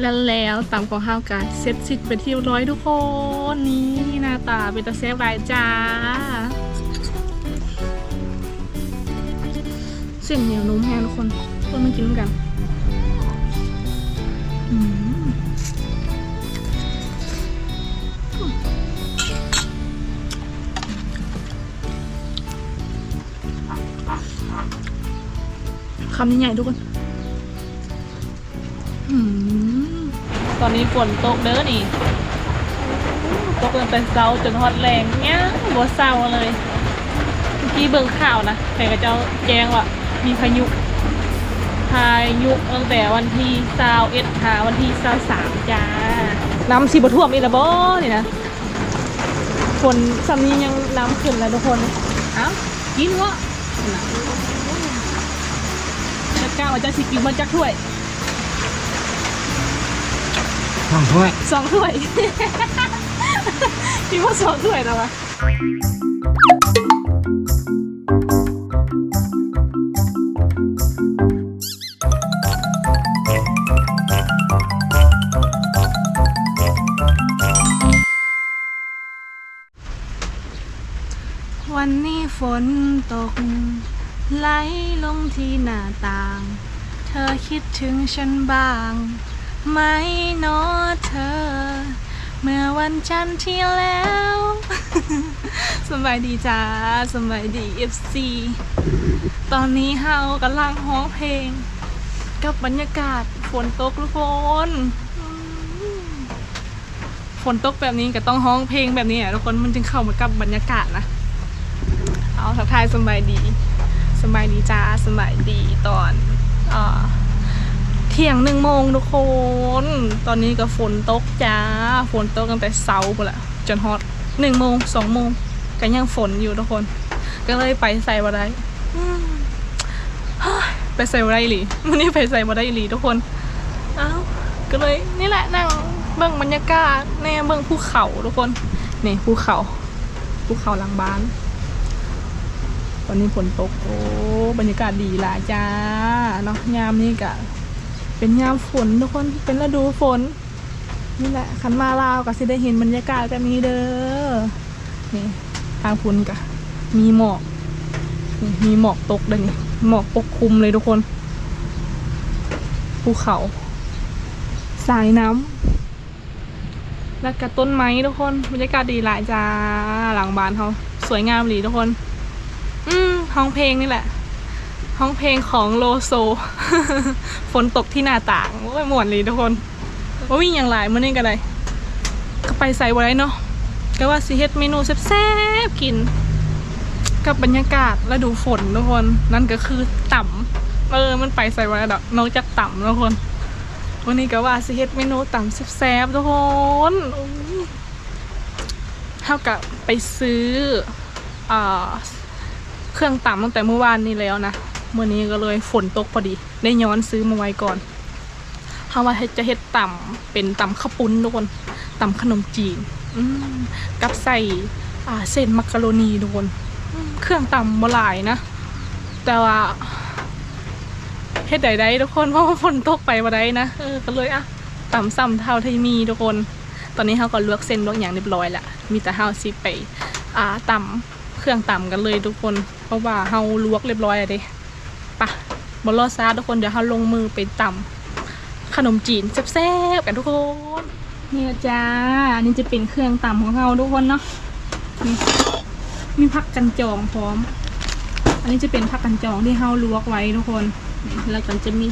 แล้วแล้วตามของห้าวกันเซ็ตสิทธิ์ไปที่ร้อยทุกคนนี่หน้าตาเป็นตาแซ่บหลายจ้าเส้นเหนียวนุ่มแห้งทุกคนคนมากินกันคำใหญ่ๆทุกคน ตอนนี้ฝนตกเด้อนี่ตกตั้งแต่เช้าจนฮอดแรงเนี้ยบัวเศร้าเลยเมื่อกี้เบิ่งข่าวนะใครก็เจ้าแจ้งว่ามีพายุ พายุตั้งแต่วันที่เศร้าเอ็ดหาวันที่เศร้าสามจ้าน้ำสีบท่วมอีล้วบ่นี่นะฝนสำนี้ยังน้ำขึ้นแล้วทุกคนอ้าวกินวะน่ะจะกล้าว่าจะสิกินมาจากถ้วย องถ้วยสองถ้วย พี่ว่าสองถ้วยนะวะวันนี้ฝนตก ไหลลงที่หน้าต่าง เธอคิดถึงฉันบ้าง ไหมเนอเธอ เมื่อวันจันทร์ที่แล้วสบายดีจ้าสบายดี FC ตอนนี้เฮากำลังฮ้องเพลง กับบรรยากาศฝนตกทุกคนฝนตกแบบนี้ก็ต้องฮ้องเพลงแบบนี้อะทุกคนมันจึงเข้ามากับบรรยากาศนะ เอาทักทายสบายดีสบายดีจ้าสบายดีตอนอ่า ที่ยงหนึ่งโมงทุกคน ตอนนี้ก็ฝนตกจ้า ฝนตกตั้งแต่เช้าไปละจนฮอตหนึ่งโมงสองโมงก็ยังฝนอยู่ทุกคน ก็เลยไปใส่บ่ได้อืมเฮ้ยไปใส่บ่ได้หลีวันนี้ไปใส่บ่ได้หลีทุกคนเอ้าก็เลยนี่แหละนั่งเบิ่งบรรยากาศแน่เบิ่งภูเขาทุกคน นี่ภูเขาภูเขาหลังบ้านตอนนี้ฝนตกโอ้บรรยากาศดีหลายจ้าเนาะยามนี้กะ เป็นยามฝนทุกคนเป็นฤดูฝน นี่แหละขันมาลาวก็สิได้เห็นบรรยากาศแบบนี้เด้อนี่ทางพุนกะมีหมอกมีหมอกตกด้วยนี่หมอกปกคลุมเลยทุกคนภูเขา สายน้ำแล้วก็ต้นไม้ทุกคนบรรยากาศดีหลายจ้าหลังบ้านเขาสวยงามหลีทุกคน อืมห้องเพลงนี่แหละ ห้องเพลงของโลโซ ฝนตกที่หน้าต่าง โอ้ยหมวนเลยทุกคนว่าวิ่งอย่างไรมื่อนี้กันเลยก็ไปใส่ไว้เนาะก็ว่าสิเฮ็ดเมนูแซ่บๆกิน กับบรรยากาศและดูฝนทุกคน นั่นก็คือต่ำเออ มันไปใส่ไว้ดอกนอกจากต่ำทุกคน วันนี้ก็ว่าสิเฮ็ดเมนูต่ำแซ่บๆทุกคนเท่ากับไปซื้ออ่าเครื่องต่ำตั้งแต่เมื่อวานนี้แล้วนะ เมื่อนี้ก็เลยฝนตกพอดี ได้ย้อนซื้อมาไว้ก่อนเขาะว่าจะเฮ็ดต่ำเป็นต่ำข้าวปุ้นทุกคนต่ำขนมจีนกับใส่อาเส้นมักกะโรนีทุกคนเครื่องต่ำบ่หลายนะ แต่ว่าเฮ็ดใดๆทุกคนเพราะว่าฝนตกไปบ่ได้นะเออก็เลยอะต่ำซ้ำเท่าที่มีทุกคน ตอนนี้เขาก็ลวกเส้นลวกอย่างเรียบร้อยละมีแต่เฮาสิไปอ่าต่ำเครื่องต่ำกันเลยทุกคน เพราะว่าเฮาลวกเรียบร้อยแล้วเด้ บอลลอซาทุกคนเดี๋ยวเฮาลงมือไปตำขนมจีนแซ่บๆกันทุกคนนี่จ้าอันนี้จะเป็นเครื่องตำของเราทุกคนเนาะนี่มีผักกันจองพร้อม อันนี้จะเป็นผักกันจองที่เฮาลวกไว้ทุกคน แล้วก็จะมี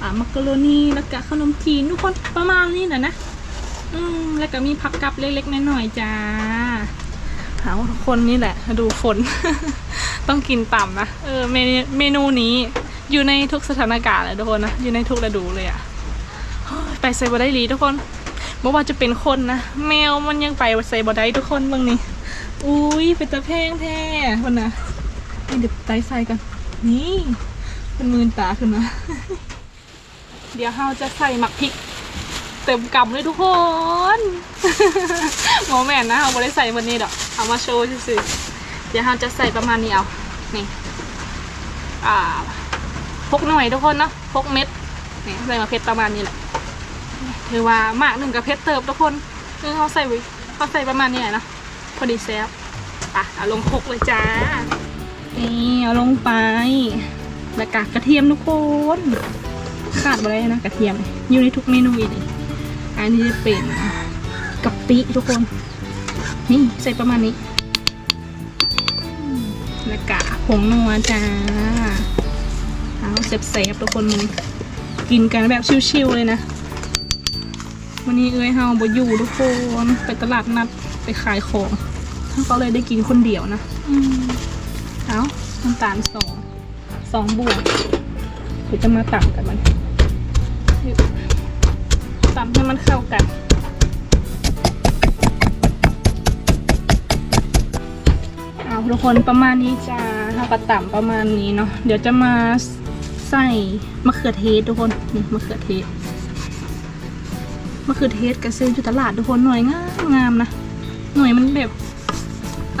อ่ามักกะโรนีแล้วก็ขนมจีนทุกคนประมาณนี้นะนะอืมแล้วก็มีผักกับเล็กๆน้อยๆจ้าเอาทุกคนนี่แหละ ดูฝน ต้องกินต่ำนะ เออเมเมนูนี้ อยู่ในทุกสถานการณ์เลยทุกคนนะ อยู่ในทุกฤดูเลยอะไปใส่บอได้ลีทุกคนไม่ว่าจะเป็นคนนะ แมวมันยังไปใส่บอได้ทุกคนเบางนี่อุ้ยเป็นตะแพงแท้คนนะนี่เดี๋ยวไตใส่กันนี่เป็นมืนตาขึ้นมาเดี๋ยวเราจะใส่หมักพริกเต็มกำเลยทุกคนโมอแมนนะเราไม่ได้ใส่วันนี้ดอกเอามาโชว์ซื่อเดี๋ยวเราจะใส่ประมาณนี้เอานี่อ่า พกหน่อยทุกคนเนาะพกเม็ดนี่ใส่มาเพชรประมาณนี้แหละหรือว่ามากหนึ่งกับเพชรเติบทุกคนคือเขาใส่ไว้เขาใส่ประมาณนี้ยนะพอดีแซ่บไปะเอาลงคกเลยจ้านี่เอาลงไปแล้วกากระเทียมทุกคนขาดไปเลยนะกระเทียมอยู่ในทุกเมนูเลยอันนี้จะเป็นกะปิทุกคน นี่ใส่ประมาณนี้แล้วกะผงนัวจ้า เอาเซฟๆทุกคนมันกินกันแบบชิวๆเลยนะ วันนี้เอ้ยเฮาบ่อยู่ทุกคนไปตลาดนัดไปขายของท่านก็เลยได้กินคนเดียวนะอืมเอาน้ำตาลสองสองบวกเดี๋ยวจะมาตักกันมันตำให้มันเข้ากันเอาทุกคนประมาณนี้จ้าเราก็ต่ำประมาณนี้เนาะเดี๋ยวจะมา ใส่มะเขือเทศทุกคนนี่มะเขือเทศมะเขือเทศกับซื้ออยู่ตลาดทุกคนหน่วยงามงามนะหน่วยมันแบบ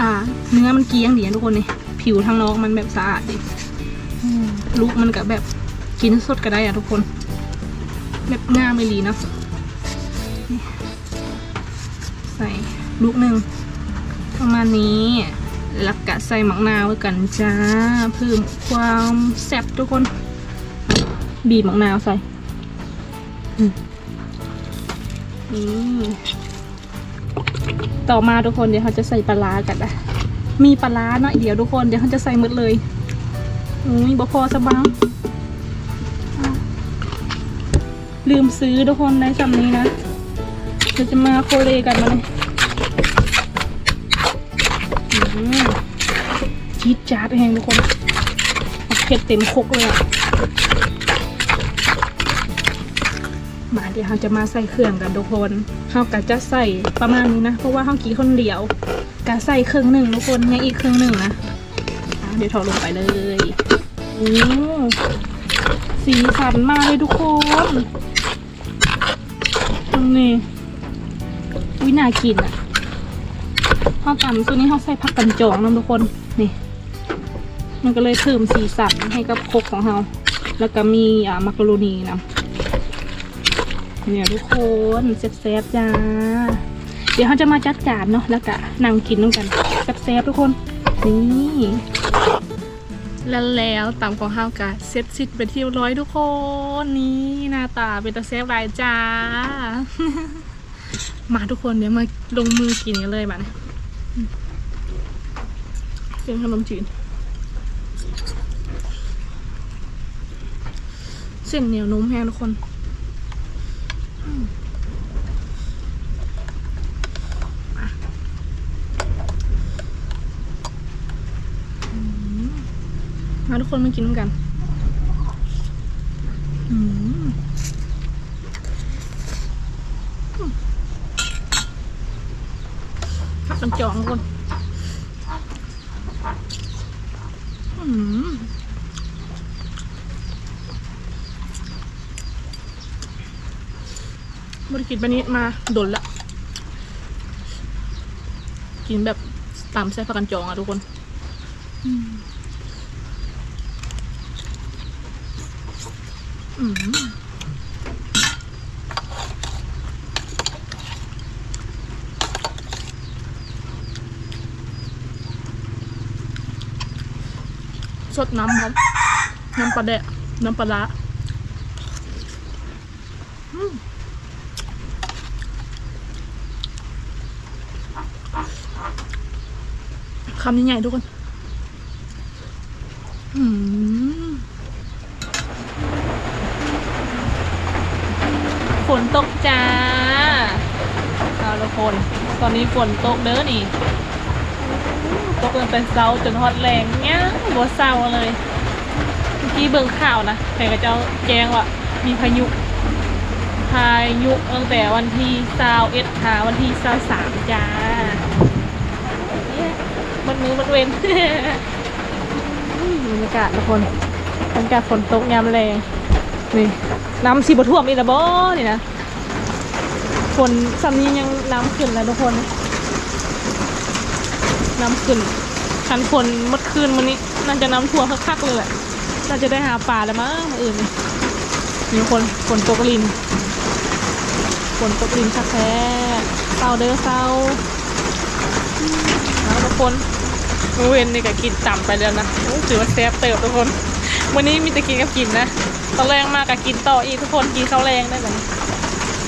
อ่า เนื้อมันเกรียงดีนะทุกคนนี่ผิวทางนอกมันแบบสะอาดดีลูกมันกับแบบกินสดก็ได้อะทุกคน แบบงามไม่ลีนะใส่ลูกหนึ่งประมาณนี้แล้วก็ใส่หมักนาวไว้กันจ้าเพิ่มความแซ่บทุกคน บีบหมักนาวใส่อืมนี่ต่อมาทุกคนเดี๋ยวเขาจะใส่ปลาร้ากันนะมีปลาร้าเนาะเดี๋ยวทุกคนเดี๋ยวเขาจะใส่หมดเลยอุ้ยบ่พอสบังอะลืมซื้อทุกคนในสำนี้นะเดี๋ยวจะมาโคเลกันมาเลยอืมจี๊ดจ๊าดแหงทุกคนเอาเผ็ดเต็มครกเลยอะ มาเดี๋ยวเราจะมาใส่เครื่องกันทุกคนเรากะจะใส่ประมาณนี้นะ เพราะว่าเรากี่คนเดียวกะใส่ครึ่งหนึ่งทุกคนยังอีกครึ่งหนึ่งนะเดี๋ยวถอดลงไปเลยโอ้สีสันมากเลยทุกคนตรงนี้วินากินอะข้าวตำตัวนี้เขาใส่ผักกันจองนะทุกคนนี่มันก็เลยเพิ่มสีสันให้กับคกของเราแล้วก็มีอ่ามักกะโรนีนะ เนี่ยทุกคนแซ่บๆจ้า เดี๋ยวเขาจะมาจัดจานเนาะแล้วก็นั่งกินด้วยกันแซ่บๆทุกคนนี่แล้วแล้วตำของเฮากะเซ็ตซิดไปที่รียบร้อยทุกคนนี่หน้าตาเป็นตาแซ่บหลายจ้า มาทุกคนเดี๋ยวมาลงมือกินกันเลยบ้านะเส้นขนมจีนเส้นเหนียวนุ่มแห้งทุกคนอืมมาอืมมาทุก คนมากินกันอืมผักกันจองทุกคนบริกินแบบนี้มาดนละ กินแบบตามใส่ผักกันจองอะทุกคน อืมอืม สดน้ำครับ น้ำปลาแดะ น้ำปลาร้าอืมคำใหญ่ๆทุกคน อืม ฝนตกจ้าเอาละคน ตอนนี้ฝนตกเด้อนี่ ตกตั้งแต่เช้าจนฮอตแรงเงี้ยบัวเศร้าเลยเมื่อกี้เบิ่งข่าวนะแต่ก็เจ้าแจ้งว่ามีพายุ พายุตั้งแต่วันที่เศร้าเอ็ดหาวันที่เศร้าสามจ้าเนี่ยมันมือมันเว้นอืมบรรยากาศทุกคนบรรยากาศฝนตกยามแรงนี่ น้ำสีบท่วมอีกแล้วบ่นี่นะฝนสำนียังน้ำขึ้นแล้วทุกคน น้ำขึ้นคันฝนมื่อคืนวันนี้น่าจะน้ำท่วมคักๆเลยแหละน่าจะได้หาปลาแล้วมั้งอื่นนี่มีคนฝนตกลินฝนตกดินแท้เศร้าเด้อเศร้าเอาทุกคนเว้นนี่ก็กินต่ำไปแล้วนะถือว่าแซ่บเติบทุกคน วันนี้มีแต่กินกับกินนะ ตอนแรงมากก็กินต่ออีกทุกคนกินข้าวแรงได้แบบนี้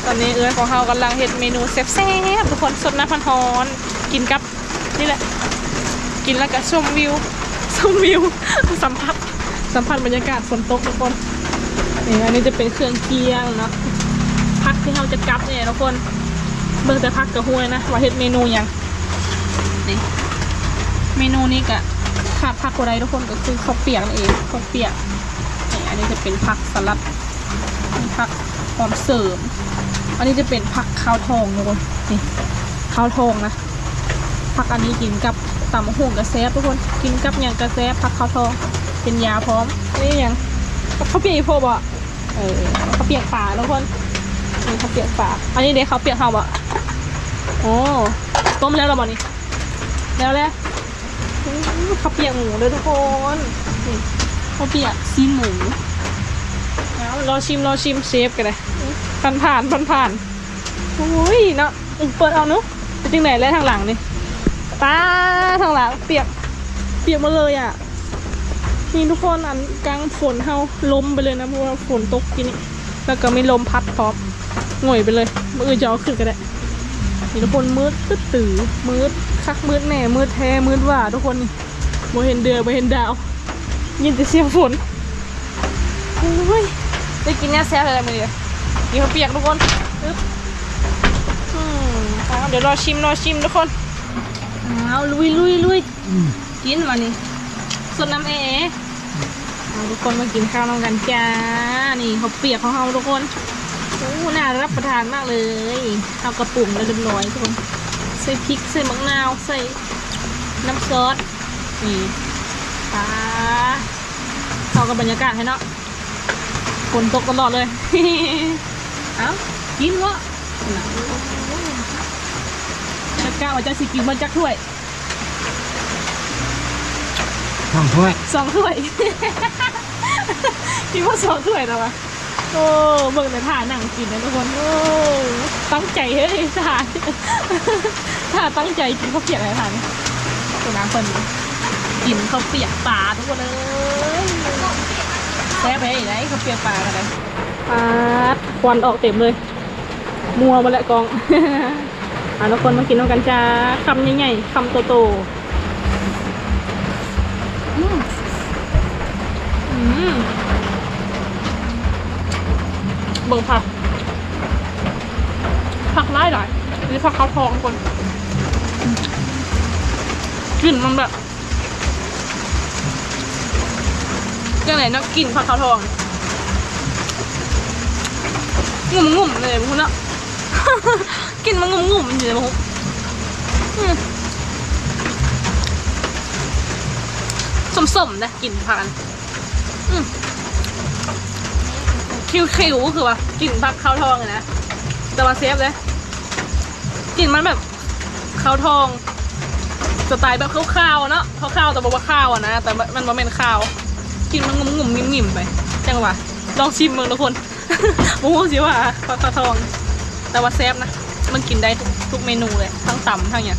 ตอนนี้เอื้อของเรากำลังเฮ็ดเมนูแซ่บๆทุกคนสดน้ำพันฮอนกินกับนี่แหละ กินแล้วก็ชมวิวชมวิว สัมผัสสัมผัสบรรยากาศฝนตกทุกคนนี่อันนี้จะเป็นเครื่องเคียงเนาะพักที่เราจะกลับเนี่ยทุกคนเบิ่งแต่พักกับห้วยนะว่าเฮ็ดเมนูยังนี่เมนูนี้ก็ขาดผักอะไรทุกคนก็คือข้าวเปียกนั่นเองข้าวเปียก อันนี้จะเป็นผักสลัดผักหอมเสริม อันนี้จะเป็นผักข้าวทองทุกคนนี่ข้าวทองนะผักอันนี้กินกับตำมะฮวงกระแซบทุกคนกินกับอย่างกระแซบผักข้าวทองเป็นยาพร้อมนี่อย่างข้าเปียกอีโพบ่เออข้าเปียกป่าทุกคนนี่ข้าเปียกป่าอันนี้เด็กข้าเปียกเฮาบ่โอ้ต้มแล้วเหราบ่นี่แล้วแล้วข้าเปียกหมูเลยทุกคนนี่ ข้าวเปียกซีนหมูเอารอชิมรอชิมเชฟกันเลยผ่านผ่านผ่านผ่านโอ้ยเนาะอืมเปิดเอาเนาะเป็นจังไหนแล้วทางหลังนี่ตาทางหลังเปียกเปียกมาเลยอะนี่ทุกคนอันกลางฝนเฮาลมไปเลยนะเพราะว่าฝนตกกินนี่แล้วก็ไมีลมพัดพร้อมหง่อยไปเลยมือจะเอาขึ้นก็ได้นี่ทุกคนมืดตึ๊ดตื่อมืดคักมืดแหน่มืดแท้มืดว่าทุกคนนี่โมเห็นเดือนโมเห็นดาว ยินแต่เสียงฝนโอ้ยได้กินเนี่ยแซ่บอะไรมือเดียวกินข้าวเปียกทุกคนอึ๊บอืมเอาเดี๋ยวรอชิมรอชิมทุกคนเอาลุยลุยลุยกินมานี่สดน้ำเอเอาทุกคนมากินข้าวน้องกันจ้า นี่เขาวเปียกของเราทุกคนโอ้น่ารับประทานมากเลยเอากระปุกแล้วเรียบร้อยทุกคนใส่พริกใส่มะนาวใส่น้ำซอสนี่ ปลาเข้ากับบรรยากาศให้เนาะฝนตกตลอดเลย เอากินวะน่ะจะกล้าว่าจะสิกินมาจักถ้วยสองถ้วยสองถ้วยพี่ว่าสองถ้วยแล้ววะโอ้เบิ่งแต่ท่านั่งกินนะทุกคนโอ้ตั้งใจเฮ้ยท่าท่าตั้งใจกินข้าวเปียกอะไรท่านตัวน้ำคน กินข้าวเปียกปลาทุกคนเลยแซ่บไปไหนข้าวเปียกปลากันเลยปลาดควันออกเต็มเลย มัวมาแล้วกองอ่าทุกคนมากินน้ำกันจ้าคำใหญ่ๆคำโตๆอืมอืมเบิ่งผักผักไล่หน่อยนี่ผักข้าวทองคนกลิ่นมันแบบ ยังไงเนาะกลิ่นผักข้าวทองงุ่มงุ่มเลยพวกเนาะกลิ่นมันงุ่มงุ่มอยู่เลยพวกอืมสมๆนะกลิ่นผักอันอืมคิวๆคือว่ากลิ่นผักข้าวทองนะแต่ว่าเซฟเลยกลิ่นมันแบบข้าวทองสไตล์แบบข้าวๆเนาะข้าวๆแต่บอกว่าข้าวอะนะ แต่มันมันเป็นข้าว กินมันงุ่มๆงิ่มๆไปจังหวะลองชิมมึงทุกคนโอ้โหสิว่าปลาทองแต่ว่าแซ่บนะมันกินได้ทุกทุกเมนูเลยทั้งตำทั้งอย่าง